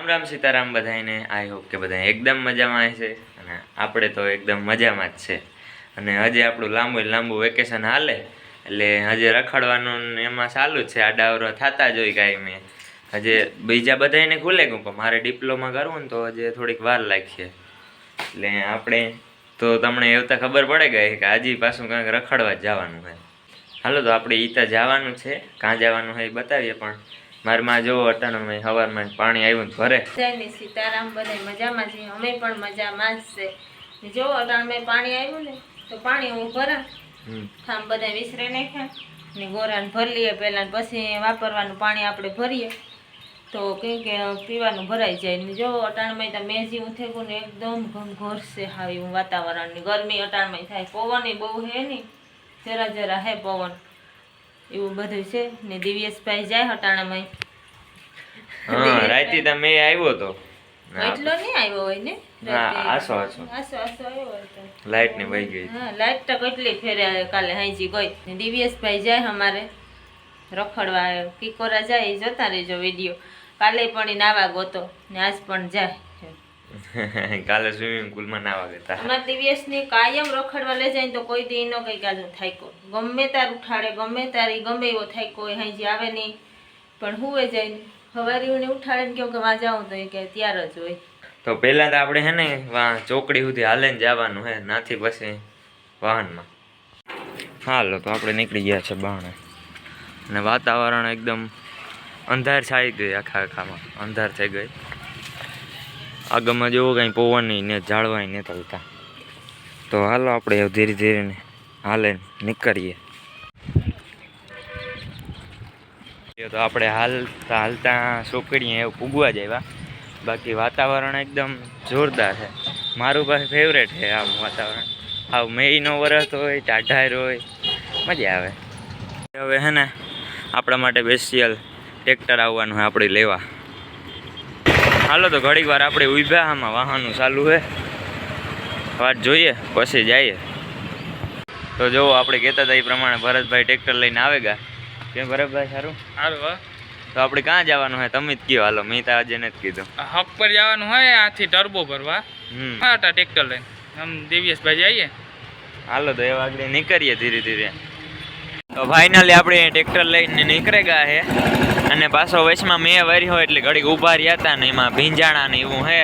રામ રામ સીતારામ બધાને I hope કે બધા એકદમ મજામાં છે અને આપણે તો એકદમ મજામાં જ છે. અને હજી આપણું લાંબુ લાંબુ વેકેશન હાલે, એટલે હજી રખડવાનું એમાં ચાલુ જ છે. આડાવરો થતા જ હોય કાંઈ મેં હજી બીજા બધાને ખુલે ગયું પણ મારે ડિપ્લોમા કરવું ને તો હજી થોડીક વાર લાગશે. એટલે આપણે તો તમને એવું ખબર પડે ગઈ કે હજી પાછું કાંઈક રખડવા જવાનું છે. હાલો તો આપણે ઈતા જવાનું છે. કાં જવાનું છે એ બતાવીએ પણ મારે માં જો અટાણામાં સવારમાં પાણી આવ્યું ને ભરે સીતારામ બધા મજામાં છે અમે પણ મજામાં જ છે. જો અટાણ મેં પાણી આવ્યું ને તો પાણી હું ભરા આમ બધા વિસરે નાખ્યા. ને ગોરાને ભરી લઈએ પહેલાં પછી વાપરવાનું પાણી આપણે ભરીએ. તો કંઈ કે પીવાનું ભરાઈ જાય. ને જો અટાણમાં તો મેજી ઉઠેકું ને એકદમ ઘમઘોર છે હા એવું વાતાવરણ. ને ગરમી અટાણમાં થાય. પવન બહુ હે નહીં. જરા જરા હે પવન. એવું બધું છે. ને દિવ્યેશભાઈ જાય હટાણામાં. હા રાતે તમે આવ્યો તો. એટલો નહીં આવ્યો હોય ને? હા. આસો આસો. આસો આસો આવ્યો હોય તો. લાઈટ ને વહી ગઈ. હા લાઈટ તો કેટલી ફેરે કાલે હાંજી ગઈ. ને દિવ્યેશભાઈ જાય અમારે. રખડવા કિકોરા જાય જોતા રહેજો વીડિયો. કાલે પણ નાવા ગોતો. ને આજ પણ જાય. કાલે સ્વિમિંગ પુલમાં નાવા ગયા અમારા ને કાયમ રખડવા લઈ જાય તો કોઈ દી નો કઈ થાયકો ગમે તાર ઉઠાડે ગમે તારી ગમે એવો થાયકો હોય હાંજી આવે નહીં પણ હુએ જાય ને સવારે ઉઠાડે ને કહું કે વાં જાઉં તો એ કે ત્યાર જ હોય. તો પહેલા તો આપણે હે ને વાં ચોકડી સુધી હાલે ને જવાનું હે નાથી પછી વાહનમાં. હાલો તો આપણે નીકળી ગયા છે બાણે. અને વાતાવરણ એકદમ અંધાર છાઈ ગઈ આખા આખામાં. અંધાર થઈ ગઈ આગળમાં જેવો કાંઈ પવન ને જાળવાય ને થતા તો હાલો આપણે ધીરે ધીરે ને હાલે નીકળીએ. તો આપણે હાલતા હાલતા સોકડીએ એવું પૂગવા જાય બાકી વાતાવરણ એકદમ જોરદાર છે. મારું પાસે ફેવરેટ છે આવું વાતાવરણ. આવું મેઈનો વરસ હોય, ટાઢાર હોય, મજા આવે. હવે હે ને આપણા માટે સ્પેશિયલ ટ્રેક્ટર આવવાનું હોય, આપણે લેવા. હાલો તો ઘડીક વાર આપણે ઊભા આમાં વાહનનું ચાલુ છે વાત જોઈએ પછી જઈએ. તો જો આપણે કહેતા હતા એ પ્રમાણે ભરતભાઈ ટ્રેક્ટર લઈને આવેગા કેમ ભરતભાઈ સારું? હાલો તો આપણે ક્યાં જવાનું હોય તમે જ કહો હાલો મેં તો આજે નથી કીધું. હક પર જવાનું હોય આથી ટર્બો ભરવા. હતા ટ્રેક્ટર લઈને. આમ દિવ્યેશભાઈ જઈએ. હાલો તો એવા આગળ નીકળીએ ધીરે ધીરે. તો ફાઇનલી આપણે ટ્રેક્ટર લઈને નીકળે ગયા હે અને પાછો વચમાં મેં વર્યો એટલે ઘડીક ઊભા રહ્યા હતા ને એમાં ભીંજાણા ને એવું હે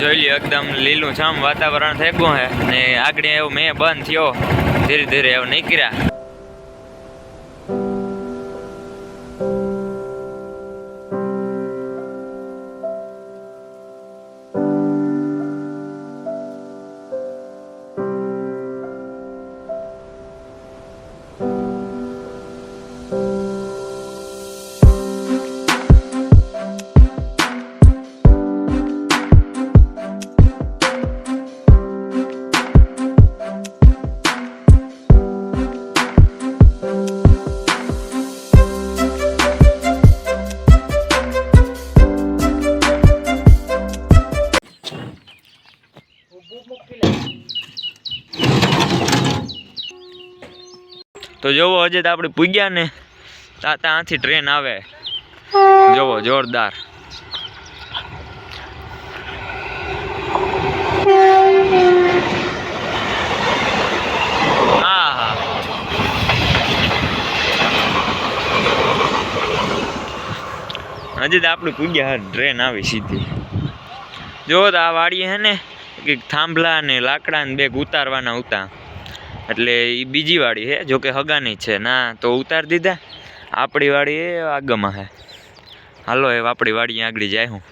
જોઈ લ્યો, એકદમ લીલું છમ વાતાવરણ થઈ ગયું હે ને આગળ એવું મેં બંધ થયો. ધીરે ધીરે એવું નીકળ્યા. તો જોવો, હજે તો આપણે પૂગ્યા ને. તા ત્યાંથી ટ્રેન આવે. જોવો, જોરદાર. હજી તો આપણે પૂગ્યા ટ્રેન આવી સીધી. જો તો આ વાડીએ હે ને કે થાંભલા ને લાકડા ને બેગ ઉતારવાના ઉતા. એટલે એ બીજી વાડી છે, જોકે હગાની છે. ના, તો ઉતાર દીધા. આપણી વાડી એ આગમાં છે. હાલો એ આપણી વાડી આગળ જાય હું.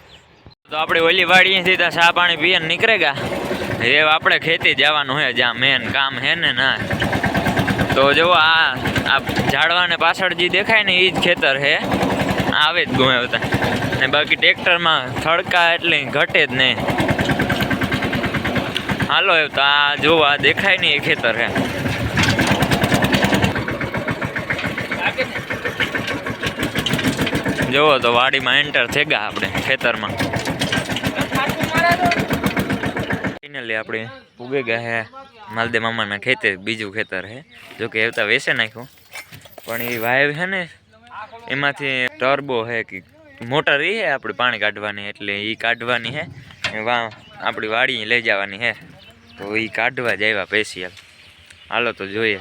તો આપણી ઓલી વાડી સીધા સા પાણી પીએ ને નીકળેગા એ આપણે ખેતી જવાનું છે, જ્યાં મેન કામ છે ને ના. તો જો આ આ ઝાડવાને પાછળ જે દેખાય ને એ જ ખેતર છે. આવે જ ગુમાવતા ને બાકી ટ્રેક્ટરમાં થડકા એટલે ઘટે જ નહીં. હાલો એ તો આ જોવા દેખાય નહીં એ ખેતર હે. જોવો તો વાડીમાં એન્ટર થઈ ગયા આપણે ખેતરમાં. ફાઇનલી આપણે ઉગે ગયા હે. માલદે મામાના ખેતર બીજું ખેતર હે. જો કે એવતા વેસે નાખ્યું. પણ એ વાયવ છે ને, એમાંથી ટર્બો છે કે મોટર એ હે આપણે પાણી કાઢવાની, એટલે એ કાઢવાની હે. વા, આપણી વાડી લઈ જવાની હે. તો એ કાઢવા જ આવ્યા સ્પેશિયલ હાલો તો જોઈએ.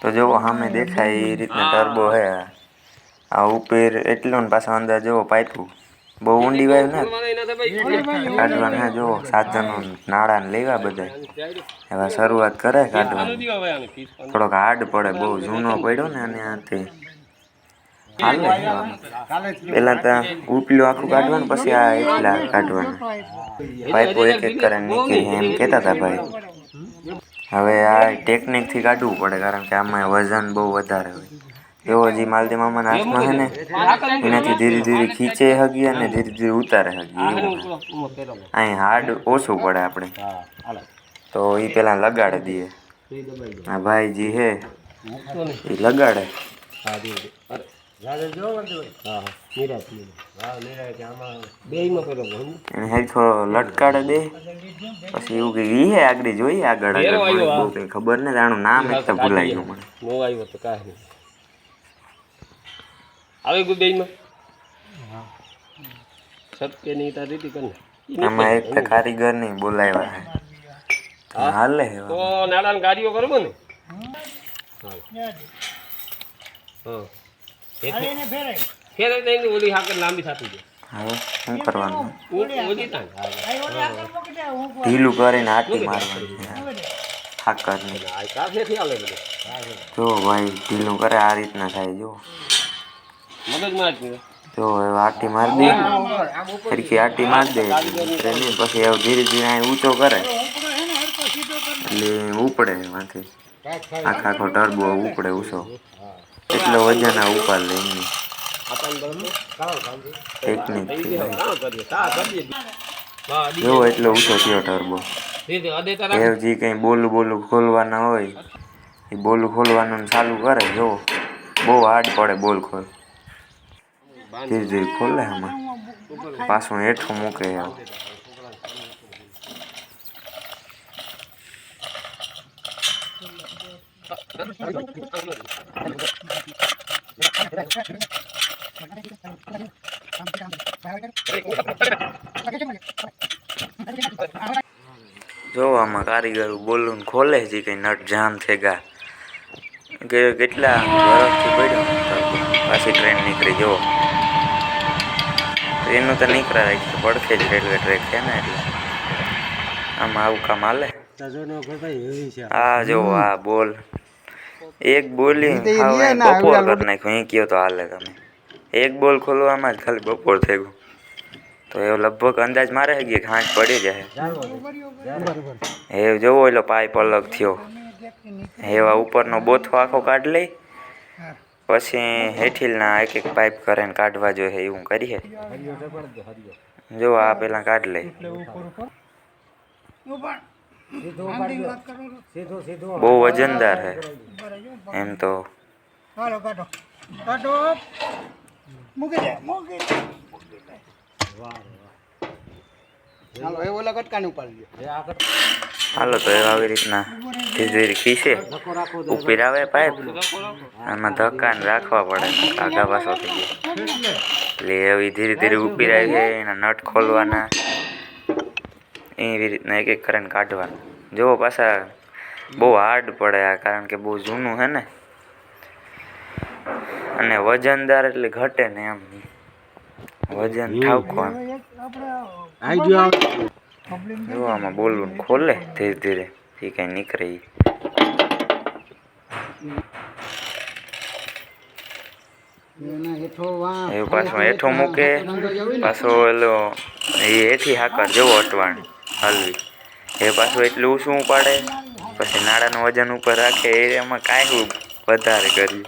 તો જોવો, સામે દેખાય એ રીતના ટર્બો હે. આ ઉપર એટલો ને પાછા અંદર જોવો પાઇપું બહુ ઊંડી વાય ને કાઢવાના ના જોવો સાધનો નાળા ને લેવા બધા એવા શરૂઆત કરે કાઢવાની. થોડોક હાર્ડ પડે, બહુ જૂનો પડ્યો ને અને આથી હાલે પેલા તો ઉપલું આખું કાઢવાનું, પછી આ એટલા કાઢવાના. પાઇપો એક એક કરે નીકળી એમ કહેતા હતા ભાઈ. હવે આ ટેકનિકથી કાઢવું પડે, કારણ કે આમાં વજન બહુ વધારે હોય. એવો જે માલદી મામાના હાથમાં છે ને, એનાથી ધીરે ધીરે ખીચે હગી અને ધીરે ધીરે ઉતારે હગી એવું અહીં હાર્ડ ઓછું પડે આપણે. તો એ પેલા લગાડી દઈએ. આ ભાઈજી હે એ લગાડે. લટકાડે દે. પછી એવું કે ઈ હે આગળ જોઈએ આગળ બહુ કઈ ખબર ને આનું નામ એક તો ભૂલાઈ ગયું મને. નો આવ્યો તો કાંઈ નહીં. આવી ગયું બેયમાં? સત્યની તારી રીતિ કરીને આમાં એક તો કારીગર નહીં બોલાવ્યા હે. હાલે તો નાડાની ગાડીઓ કરવો ને હા. ફેરે તો એની ઓલી હાકર લાંબી થતી જાય હવે શું કરવાનું? ઢીલું કરીને આટી મારવાની હાકરની. જો ભાઈ ઢીલું કરે આ રીતના થાય જો. જો હવે આટી મારી દે. સરખી આટી મારી દે. પછી હવે ધીરે ધીરે અહીં ઊંચો કરે. એટલે ઉપડે એમાંથી. આખા આખો ટર્બો ઉપડે ઊંચો. એટલો વજન આ ઉપાડ લે ટેકનિક જો એટલો ઊંચો થયો ટર્બો જે કંઈ બોલું બોલું ખોલવાના હોય એ બોલું ખોલવાનું ચાલુ કરે જો. બહુ હાર્ડ પડે બોલ ખોલ. ધીરે ધીરે ખોલે આમાં. પાછું હેઠું મૂકે એવું જો આમાં કારીગર બોલું ખોલે છે કંઈ નટ જામ થેગા ગા. કેટલા વર્ષથી પડ્યો? પાછી ટ્રેન નીકળી જુઓ. ટ્રેનનું તો નીકળા રાખી પડખે જ રેલવે ટ્રેક છે ને એટલે. આમાં આવું કામ હાલે? આ જો આ બોલ. એક બોલી હાવ બપોર કરી નાખ્યું. અહીં કયો તો હાલે તમે. એક બોલ ખોલવામાં જ ખાલી બપોર થઈ ગયું. તો એ લગભગ અંદાજ મારે છે કે ઘાંચ પડી જાય. એ જોવો એટલો પાઇપ અલગ થયો. એવા ઉપરનો બોથો આખો કાઢ લઈ. પછી હેઠીલના એક એક પાઇપ કરે ને કાઢવા જોઈએ એવું કરીએ. જો આ પેલા કાઢ લઈ. બહુ વજનદાર હે. એમ તો. હાલો કાઢો. કાઢો. મૂકી દે મૂકી દે. હાલો તો એ આવી રીતના ધીરે ધીરે ખીસે ઉપર આવે પાઇપ. આમાં ધક્કાને રાખવા પડે. આગા પાછો થઈ ગયો એટલે એવી ધીરે ધીરે ઉપી આવી એના નટ ખોલવાના. એવી રીતના એક એક કરીને કાઢવાનું. જુઓ પાછા બહુ હાર્ડ પડે આ કારણ કે બહુ જૂનું છે ને. અને વજનદાર એટલે ઘટે ને એમ. વજન ઠાવકો જો આમાં બોલવું ખોલે ધીરે ધીરે એ કઈ નીકળે ઈ. એના હેઠો વાં એ પાછો હેઠો મૂકે પાછો એલો એ હેઠી હાકર જેવો અટવાણ. હલવી. એ પાછું એટલું ઊંચું પાડે? પછી નાળાનું વજન ઉપર રાખે એમાં કાંઈ વધારે કર્યું.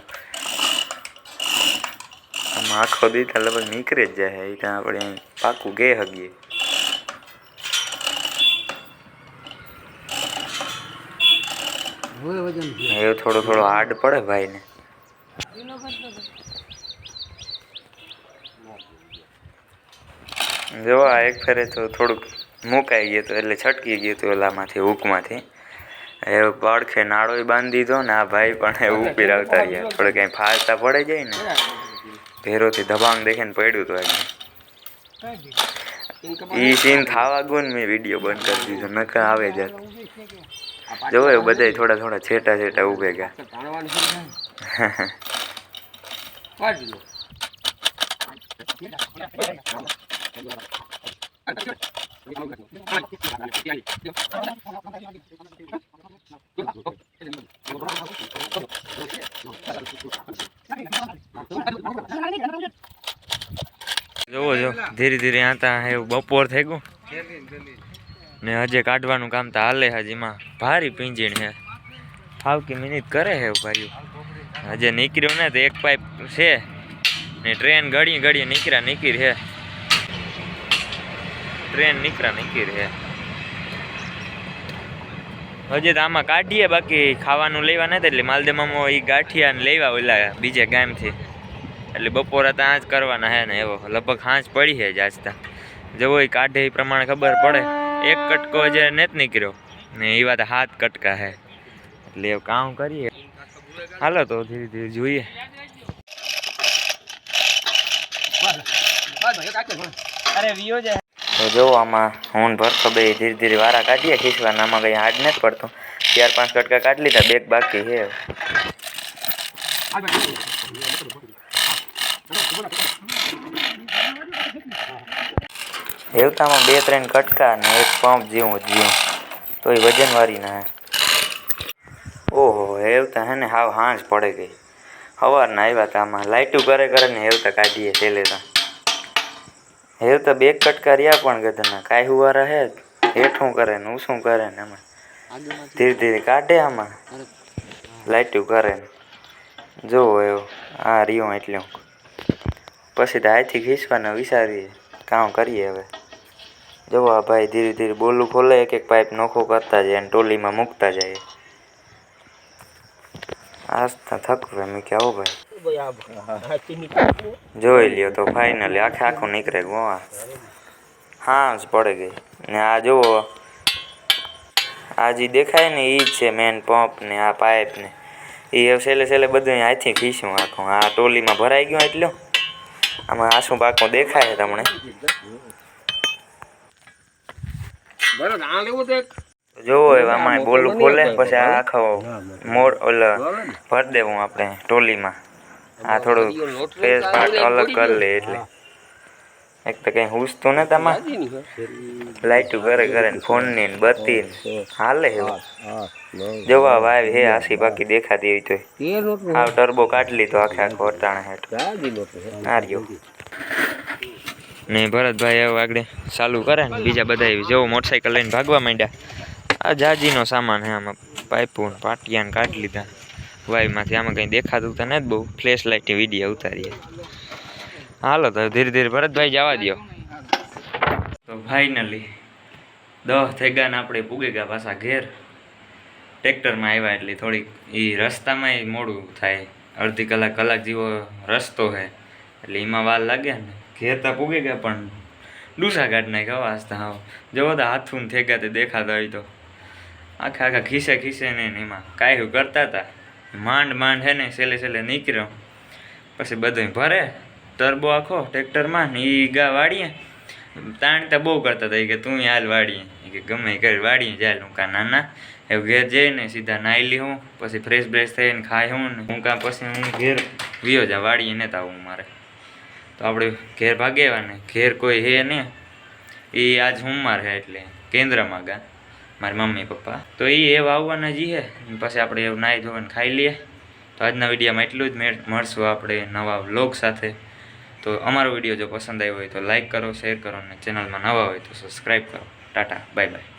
આમાં આખો દીધા લગભગ નીકળી જ જાય એ ત્યાં આપણે અહીં પાકું ગે હગીએ. એવો એવું થોડો થોડો હાર્ડ પડે ભાઈને. જો આ એક ફેરે તો થોડુંક મુકાઈ ગયો તો એટલે છટકી ગયો હતો ઓલામાંથી હૂકમાંથી. એ પડખે નાળોય બાંધી દીધો ને આ ભાઈ પણ એ ઊભી આવતા રહ્યા. થોડે કંઈ ફાળતા પડે જાય ને. ભેરોથી દબાણ દેખીને પડ્યું તો એને એ સીન થાવા ગયો ને મેં વીડિયો બંધ કરી દીધો નકર આવે જ જોવે બધા થોડા થોડા છેટા છેટા ઉભે ગયા. જોવો જો, ધીરે ધીરે આતા એવું બપોર થઈ ગયું. ને હજે કાઢવાનું કામ તો હાલે હજીમાં ભારી પીંજીણ હે. ફાવકી મિનિટ કરે હે ભાઈ હજે નીકળ્યું ને તો એક પાઇપ છે. ને ટ્રેન ઘડી ઘડી નીકળ્યા, નીકળી હે ટ્રેન નીકળ્યા નીકળી રહે. હજી તો આમાં કાઢીએ બાકી ખાવાનું લેવા નથી એટલે માલદેમામાં એ ગાંઠિયા ને લેવા ઓલા બીજે ગામથી. એટલે બપોરે ત્યાં જ કરવાના હે ને એવો લગભગ હાંજ પડી છે જાજતા જેવો એ કાઢે એ પ્રમાણે ખબર પડે. એક કટકો જે નથી નીકળ્યો ને એ વાત હાથ કટકા હે. એટલે એવું કામ કરીએ. હાલો તો ધીરે ધીરે જોઈએ. અરે વિયો જાય તો જો આમાં હું ભરતો બે ધીરે ધીરે વારા કાઢીએ, ખીસવાના, આમાં કંઈ હાડ નથી પડતું. ચાર પાંચ કટકા કાઢી લીધા, બેગ બાકી છે. હેવતામાં બે ત્રણ કટકા ને એક પંપ જેવું જ જેવું. તો એ વજનવાળી ના હે. ઓહો હેવતા હે ને, હાવ હાંજ પડે ગઈ. સવારના આવ્યા હતા આમાં. લાઇટું કરે કરે ને હેવતા કાઢીએ છેલ્લે તો. હેવતા બે કટકા રહ્યા પણ ગધના. કાંઈ હુવા હે હેઠું કરે ને શું કરે ને એમાં. ધીરે ધીરે કાઢે આમાં. લાઇટું કરે ને. જોવો એવો. આ રહ્યો એટલે. પછી તો હાથથી ખીસવાના વિચારીએ. કામ કરીએ હવે. જોવો આ ભાઈ ધીરે ધીરે બોલું ખોલે એક એક પાઇપ નોખો કરતા જાય અને ટોલીમાં મૂકતા જાય. આજ તો થકવે મેં કે આવો ભાઈ. જોઈ લ્યો તો ફાઇનલી આખે આખું નીકળે ગોવા હા જ પડે ગઈ. ને આ જુઓ આ જે દેખાય ને એ જ છે મેન પંપ ને આ પાઇપ ને. એ છેલ્લે છેલ્લે બધું અહીંથી ખીચું આખું. આ ટોલીમાં ભરાઈ ગયું એટલું આમાં આસું પાકું દેખાય તમને. જોવો આમાં બોલું ખોલે પછી આ આખો મોડ ઓલ ભર દેવું આપણે ટોલીમાં. આ થોડું ફેસ પાર્ટ અલગ કરી લે એટલે. એક તો કઈ હુસતું ને તમારે લાઈટ ઘરે ઘરે ફોન કરે કરે ને બત્તી ને. હાલે. જોવા આવી હે આસી બાકી દેખાતી હોય તો આ ટર્બો કાઢી લીધો આખે આખો અટાણે હેઠ. હાજી નોટનું છે. આ રહ્યો ને ભરતભાઈ એવું આગળ ચાલુ કરે ને બીજા બધા જેવો મોટરસાઇકલ લઈને ભાગવા માંડ્યા. આ જાજીનો સામાન હે આમાં પાઇપો પાટિયા ને કાઢી લીધા. વાયમાંથી આમાં કંઈ દેખાતું તો નથી બહુ. Flash લાઇટની video ઉતારીએ. હાલો તો ધીરે ધીરે ભરતભાઈ જવા દ્યો. તો ફાઇનલી દહ થઈ ને આપણે પૂગી ગયા પાછા ઘેર. ટ્રેક્ટરમાં આવ્યા એટલે થોડીક એ રસ્તામાં મોડું થાય. અડધી કલાક કલાક જેવો રસ્તો છે એટલે એમાં વાર લાગ્યા ને. ઘેર તો પૂગી ગયા પણ ડૂસા કાઢ નાખ્યા વાસતા હા જવો તો હાથું થઈ ગયા તે દેખાતા હોય તો. આખા આખા ખીસે ખીસે ને એમાં કાંઈ કરતા હતા માંડ માંડ હે ને છેલ્લે છેલ્લે નીકળ્યો. પછી બધું ભરે ટર્બો આખો ટ્રેક્ટરમાં ને એ ગા વાળીએ. તાણ બહુ કરતા હતા કે તું હાલ વાળીએ. કે ગમે કરી વાળીએ જાય હું કા નાના. એવું ઘેર જઈને સીધા નાહી લી હું, પછી ફ્રેશ બ્રેશ થઈને ખાઈ હું ને હું પછી હું ઘેર વિયો જા, વાળીએ ને તાવું મારે. તો આપણે ઘેર ભાગે ને ઘેર કોઈ હે ને એ આજ હુંમાર હે એટલે કેન્દ્રમાં ગા. મારી મમ્મી, પપ્પા. તો એ એવા આવવાના જઈએ પછી આપણે એવું નાહી ધોઈને ખાઈ લઈએ. તો આજના વિડીયોમાં એટલું જ. મેળ મળશું આપણે નવા વ્લોગ સાથે. તો અમારો વીડિયો જો પસંદ આવ્યો હોય તો લાઇક કરો, શેર કરો અને ચેનલમાં નવા હોય તો સબસ્ક્રાઈબ કરો. Tata bye bye